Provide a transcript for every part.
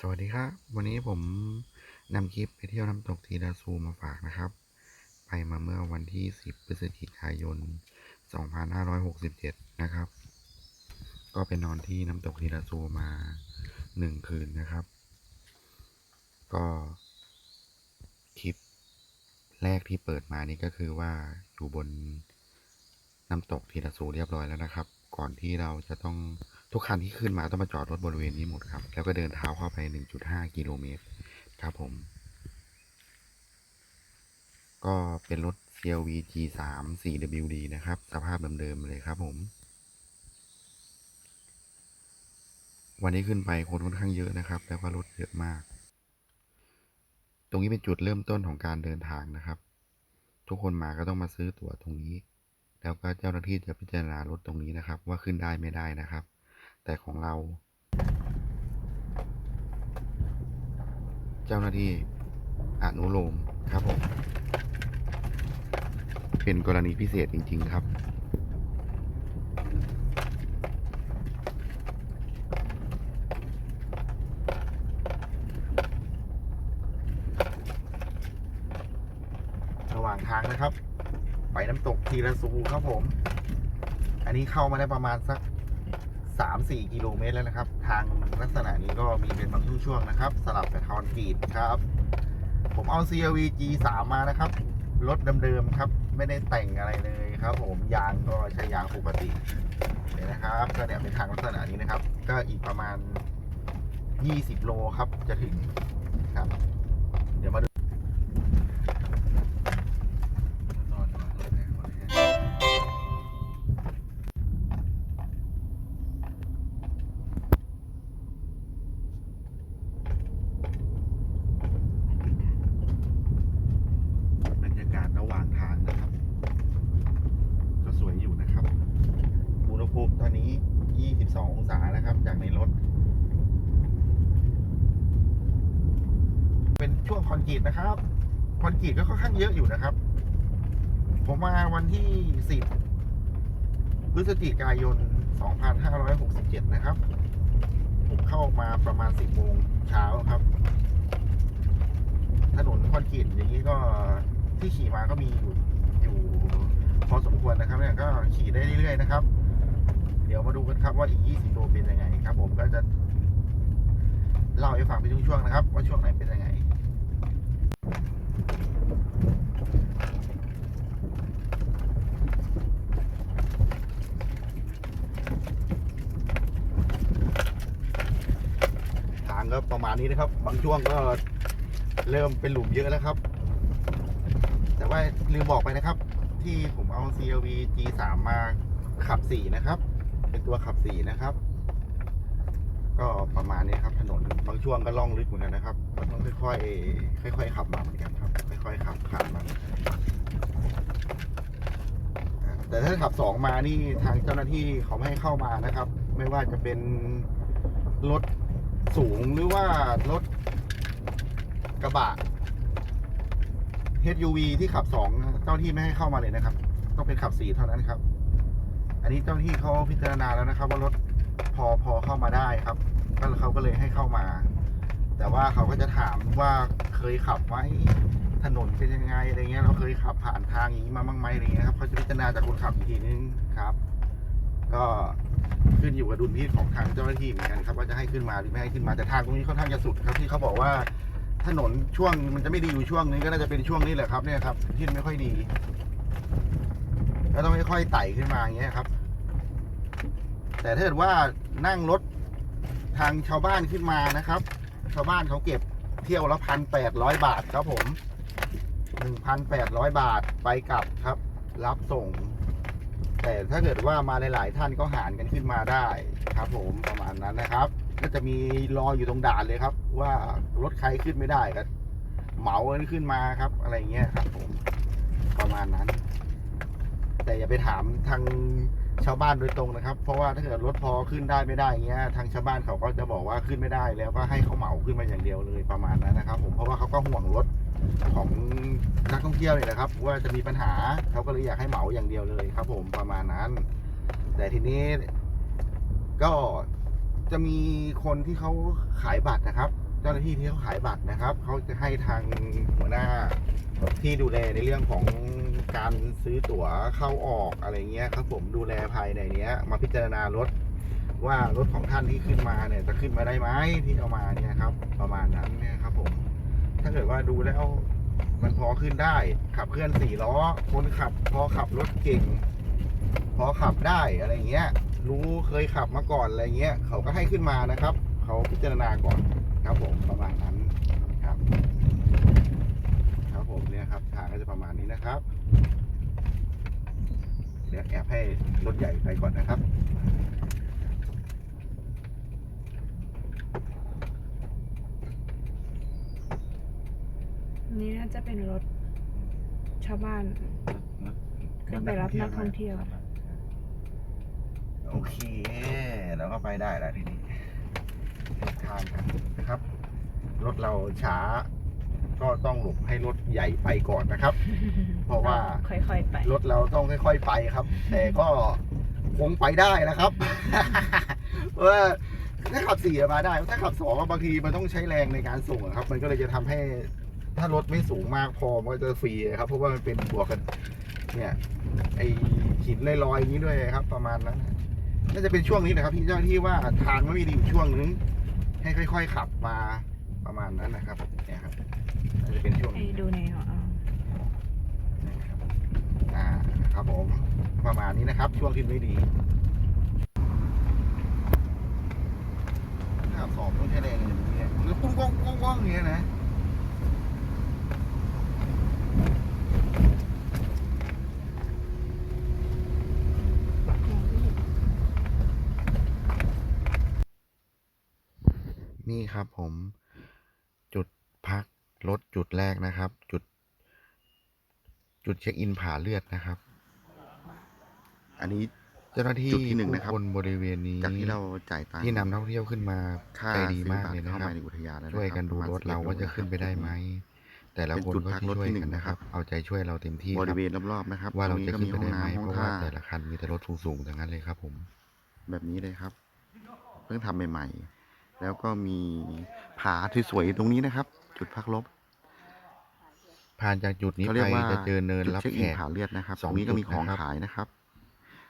สวัสดีครับ วันนี้ผมนำคลิปไปเที่ยวน้ำตกทีดาซูมาฝากนะครับ ไปมาเมื่อวันที่ 10 พฤศจิกายน 2567 นะครับ ก็ไปนอนที่น้ำตกทีดาซูมาหนึ่งคืนนะครับ ก็คลิปแรกที่เปิดมานี่ก็คือว่าอยู่บนน้ำตกทีดาซูเรียบร้อยแล้วนะครับ ก่อนที่เราจะต้อง ทุกคันที่ขึ้นมาต้องมาจอดรถบริเวณนี้หมดครับ แล้วก็เดินเท้าเข้าไป 1.5 กิโลเมตรครับผม ก็เป็นรถ CLV G3 4WD นะครับ สภาพเดิมๆเลยครับผม วันนี้ขึ้นไปคนค่อนข้างเยอะนะครับ แล้วก็รถเยอะมาก ตรงนี้เป็นจุดเริ่มต้นของการเดินทางนะครับ ทุกคนมาก็ต้องมาซื้อตั๋วตรงนี้แล้วก็เจ้าหน้าที่จะพิจารณารถตรงนี้นะครับ ว่าขึ้นได้ไม่ได้นะครับ แต่ของเรา เจ้าหน้าที่อนุโลมครับผม เป็นกรณีพิเศษจริง ๆ ครับระหว่างทางนะครับ ไปน้ำตกทีละซูครับผม อันนี้เข้ามาได้ประมาณสัก สามสี่กิโลเมตรแล้วนะครับ ทางลักษณะนี้ก็มีเป็นบางช่วงๆนะครับ สลับกับทอนกรีดครับ ผมเอา CRV G3 มานะครับ รถเดิมๆครับ ไม่ได้แต่งอะไรเลยครับ ผมยางก็ใช้ยางปกติเนี่ยนะครับ ก็เนี่ยเป็นทางลักษณะนี้นะครับ ก็อีกประมาณ 20 โลครับจะถึงครับ เดี๋ยวมาดู บรรยากาศระหว่างทางนะครับ ก็สวยอยู่นะครับ อุณหภูมิตอนนี้ 22 องศานะครับ จากในรถ เป็นช่วงคอนกรีตนะครับีก็ค่อนข้างเยอะอยู่นะครับ ผมมาวันที่ 10 พฤศจิกายน 2567 นะครับ ผมเข้ามาประมาณ 10โมงเช้าครับ ถนนคอนกรีตอย่างนี้ก็ที่ขี่มาก็มีอยู่อยู่พอสมควรนะครับเนี่ยก็ขี่ได้เรื่อยๆนะครับ เดี๋ยวมาดูกันครับว่าอีก 20โลเป็นยังไงครับ ผมก็จะเล่าให้ฟังเป็นช่วงๆนะครับ ว่าช่วงไหนเป็นยังไง ก็ประมาณนี้นะครับ บางช่วงก็เริ่มเป็นหลุมเยอะแล้วครับ แต่ว่าลืมบอกไปนะครับ ที่ผมเอา CLV G3 มาขับสี่นะครับ เป็นตัวขับสี่นะครับ ก็ประมาณนี้ครับ ถนนบางช่วงก็ล่องลึกเหมือนกันนะครับก็ต้องค่อยๆค่อย ๆ ขับมาเหมือนกันครับ ค่อย ๆ ขับผ่านมาอ่าแต่ถ้าขับสองมานี่ทางเจ้าหน้าที่เขาไม่ให้เข้ามานะครับ ไม่ว่าจะเป็นรถ สูงหรือว่ารถกระบะ SUV ที่ขับสองเจ้าที่ไม่ให้เข้ามาเลยนะครับ ต้องเป็นขับสี่เท่านั้นครับ อันนี้เจ้าหน้าที่เขาพิจารณาแล้วนะครับ ว่ารถพอพอเข้ามาได้ครับก็เขาก็เลยให้เข้ามา แต่ว่าเขาก็จะถามว่าเคยขับไหมถนนเป็นยังไงอะไรเงี้ยเราเคยขับผ่านทางอย่างนี้มาบ้างไหมอะไรเงี้ยครับเขาจะพิจารณาจากคนขับอีกทีนึงครับ ก็ ขึ้นอยู่กับดุลพินิจของทางเจ้าหน้าที่เหมือนกันครับว่าจะให้ขึ้นมาหรือไม่ให้ขึ้นมาแต่ทางตรงนี้ค่อนข้างจะสุดครับที่เขาบอกว่าถนนช่วงมันจะไม่ดีอยู่ช่วงนึงก็น่าจะเป็นช่วงนี้แหละครับเนี่ยครับที่ไม่ค่อยดีก็ต้องค่อยๆไต่ขึ้นมาอย่างเงี้ยครับ แต่ถ้าเกิดว่านั่งรถทางชาวบ้านขึ้นมานะครับ ชาวบ้านเขาเก็บเที่ยวละพันแปดร้อยบาทครับผมหนึ่งพันแปดร้อยบาทไปกลับครับ รับส่ง แต่ถ้าเกิดว่ามาหลายๆท่านก็หารกันขึ้นมาได้ครับผมประมาณนั้นนะครับ ก็จะมีรออยู่ตรงด่านเลยครับ ว่ารถใครขึ้นไม่ได้ก็เหมากันขึ้นมาครับ อะไรเงี้ยครับ ผมประมาณนั้น แต่อย่าไปถามทางชาวบ้านโดยตรงนะครับ เพราะว่าถ้าเกิดรถพอขึ้นได้ไม่ได้เงี้ย ทางชาวบ้านเขาก็จะบอกว่าขึ้นไม่ได้แล้วก็ให้เขาเหมาขึ้นมาอย่างเดียวเลยประมาณนั้นนะครับ ผมเพราะว่าเขาก็ห่วงรถ ของนักท่องเที่ยวเนี่ยนะครับ ว่าจะมีปัญหาเขาก็เลยอยากให้เหมาอย่างเดียวเลยครับ ผมประมาณนั้น แต่ทีนี้ก็จะมีคนที่เขาขายบัตรนะครับ เจ้าหน้าที่ที่เขาขายบัตรนะครับเขาจะให้ทางหัวหน้าที่ดูแลในเรื่องของการซื้อตั๋วเข้าออกอะไรเงี้ยครับผมดูแลภายในเนี้ย มาพิจารณารถว่ารถของท่านที่ขึ้นมาเนี่ยจะขึ้นมาได้ไหมที่เอามาเนี่ยครับ ประมาณนั้นเนี่ย ถ้าเกิดว่าดูแล้วมันพอขึ้นได้ ขับเคลื่อนสี่ล้อ คนขับ พอขับรถเก่ง พอขับได้อะไรเงี้ย รู้เคยขับมาก่อนอะไรเงี้ย เขาก็ให้ขึ้นมานะครับ เขาพิจารณาก่อนครับผมประมาณนั้นครับ ครับผมเนี่ยครับทางก็จะประมาณนี้นะครับ เดี๋ยวแอบให้รถใหญ่ไปก่อนนะครับ นี่น่าจะเป็นรถชาวบ้านขึ้นไปรับนักท่องเที่ยว โอเค แล้วก็ไปได้แล้วทีนี้เดินทางกันนะครับ รถเราช้า ก็ต้องหลบให้รถใหญ่ไปก่อนนะครับ เพราะว่าค่อยๆไปรถเราต้องค่อยๆไปครับ แต่ก็คงไปได้นะครับเพราะว่าถ้าขับสี่มาได้ ถ้าขับสองบางทีมันต้องใช้แรงในการส่งอะครับ มันก็เลยจะทำให้ ถ้ารถไม่สูงมากพอมันก็จะฟรีครับ เพราะว่ามันเป็นบวกกัน เนี่ย ไอหินลอยๆอย่างนี้ด้วยครับ ประมาณนั้นน่าจะเป็นช่วงนี้นะครับ ที่เจ้าที่ว่าทางไม่มีดีอยู่ช่วงนึงให้ค่อย ๆ ขับมาประมาณนั้นนะครับ เนี่ยครับน่าจะเป็นช่วงนี้ดูแนวเอานะครับอ่าครับผมประมาณนี้นะครับ ช่วงที่ไม่ดีสอบต้องใช้แรงอย่างเงี้ยหรือปุ้งก้องก้องก้องอย่างเงี้ยนะ นี่ครับผมจุดพักรถจุดแรกนะครับ จุด จุดเช็คอินผาเลือดนะครับ อันนี้เจ้าหน้าที่จุดที่หนึ่งนะครับผู้คนบริเวณนี้จากที่เราจ่ายตังค์ที่นำนักท่องเที่ยวขึ้นมาค่าใจดีซื้อมากบัตเลยรนะเข้าครับมาในอุทยานแล้วะช่วยกันดูปะรมาณถเรา11ว่าจะขึ้นไปได้ไหมแต่ละคนเป็นจุดก็พักช่รถวยที่หนึ่กันงนะครับนะครับ เอาใจช่วยเราเต็มที่บคริรับเวณรอบๆนะครับ ว่าเราตงจะก็ขึ้นมีไปห้องได้ไหมน้ำห้องเพราะว่าท่าแต่ละคันมีแต่รถสูงๆทั้งนั้นเลยครับ ผม แบบนี้เลยครับ เพิ่งทำใหม่ๆ แล้วก็มีผาที่สวยๆตรงนี้นะครับ จุดพักรบผ่านจากจุดนี้เขาไปเรียกว่าจะเจอเนินจุดรับเช็คแขอินกผาเลือดนะครับสตองรงนี้ก็มีจุดของนะครับขายนะครับ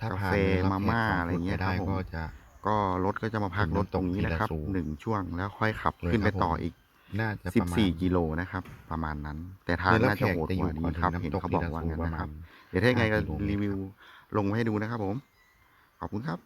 ถ้ากาผ่านแฟเนินรับมาแขม่ากสองอะไรจุดเงี้ไปยได้ครับผมก็จะก็รถก็จะมาพักรถตรงนี้นะครับถึงน้ำตกทีละสูงหนึ่งช่วงแล้วค่อยขับเลยขึ้นไปครับผมต่ออีกน่าจะปสิระบมาณสี่กิโลนะครับ ประมาณนั้น แต่ทางเนินรับน่าแขจะกโหดจะอกยู่ว่านี้ก่อนถึครับงน้ำเห็นตกเขาทีบอกละว่าสูงงั้นประนะมาครัณบเดี๋ยวถ้ายังไงก็ห้ากิโลเมตรรีวิวลงมาให้ดูนะครับผม ขอบคุณครับ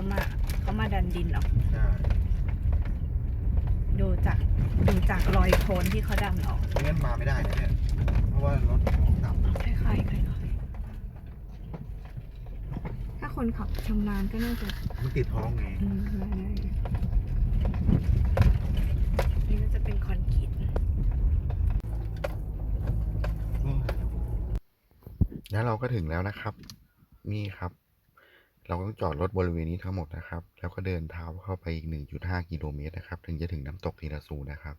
เขามาเขามาดันดินออกใช่ดูจากดูจากรอยโคลนที่เขาดันออกไม่งั้นมาไม่ได้นะเนี่ยเพราะว่ารถต่ำค่อยๆค่อยๆถ้าคนขับชำนาญก็น่าจะมันติดท้องไงอืมได้นี่ก็จะเป็นคอนกรีตแล้วเราก็ถึงแล้วนะครับ นี่ครับ เราก็ต้องจอดรถบริเวณนี้ทั้งหมดนะครับ แล้วก็เดินเท้าเข้าไปอีก 1.5 กิโลเมตรนะครับ ถึงจะถึงน้ำตกทีละสูนะครับ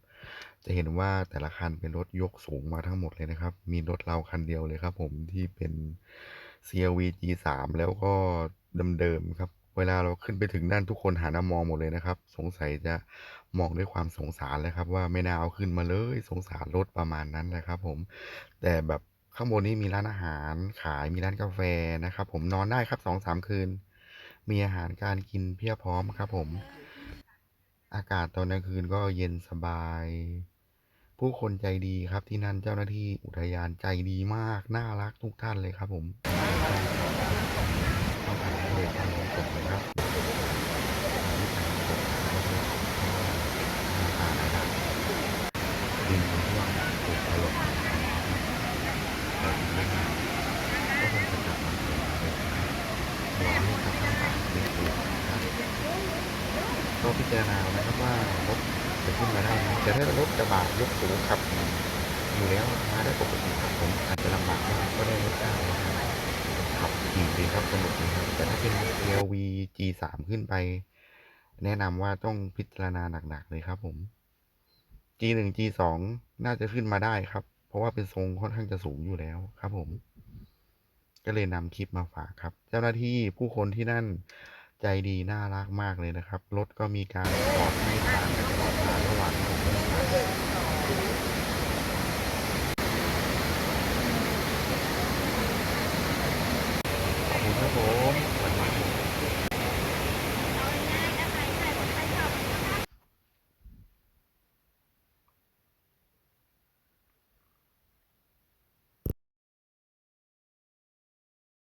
จะเห็นว่าแต่ละคันเป็นรถยกสูงมาทั้งหมดเลยนะครับ มีรถเราคันเดียวเลยครับ ผมที่เป็น CRV G3 แล้วก็เดิมๆครับ เวลาเราขึ้นไปถึงนั่นทุกคนหันมามองหมดเลยนะครับ สงสัยจะมองด้วยความสงสารเลยครับ ว่าไม่น่าเอาขึ้นมาเลย สงสารรถประมาณนั้นนะครับ ผม แต่แบบ ข้างบนนี้มีร้านอาหารขายมีร้านกาแฟนะครับ ผมนอนได้ครับสองสามคืน มีอาหารการกินเพียบพร้อมครับ ผม อากาศตอนกลางคืนก็เย็นสบาย ผู้คนใจดีครับที่นั่นเจ้าหน้าที่อุทยานใจดีมาก น่ารักทุกท่านเลยครับผมต้องการให้เลยท่านผมตกเลยครับน้ำตาไหลครับดินมันท่วมถูกถล่มแต่อีกไม่นานก็คงจะกลับมาเป็นเหมือนเดิมรอให้ครับท่านป่าเรียกตัวนะครับ ก็พิจารณาเอานะครับว่ารถจะขึ้นมาได้ไหมแต่ถ้า ระบะยกสูงขับอยู่แล้วมาได้ปกติครับผมอาจจะลำบากมากก็ได้รถได้ครับขับขี่ดีครับสนุกดีครับ แต่ถ้าเป็น CRV G3 ขึ้นไป แนะนำว่าต้องพิจารณาหนักๆเลยครับผม G1 G2 น่าจะขึ้นมาได้ครับ เพราะว่าเป็นทรงค่อนข้างจะสูงอยู่แล้วครับผม ก็เลยนำคลิปมาฝากครับ เจ้าหน้าที่ผู้คนที่นั่น ใจดีน่ารักมากเลยนะครับ รถก็มีการจอดให้ทางกัลอดทางระหว่างผมขอบคุณครับผม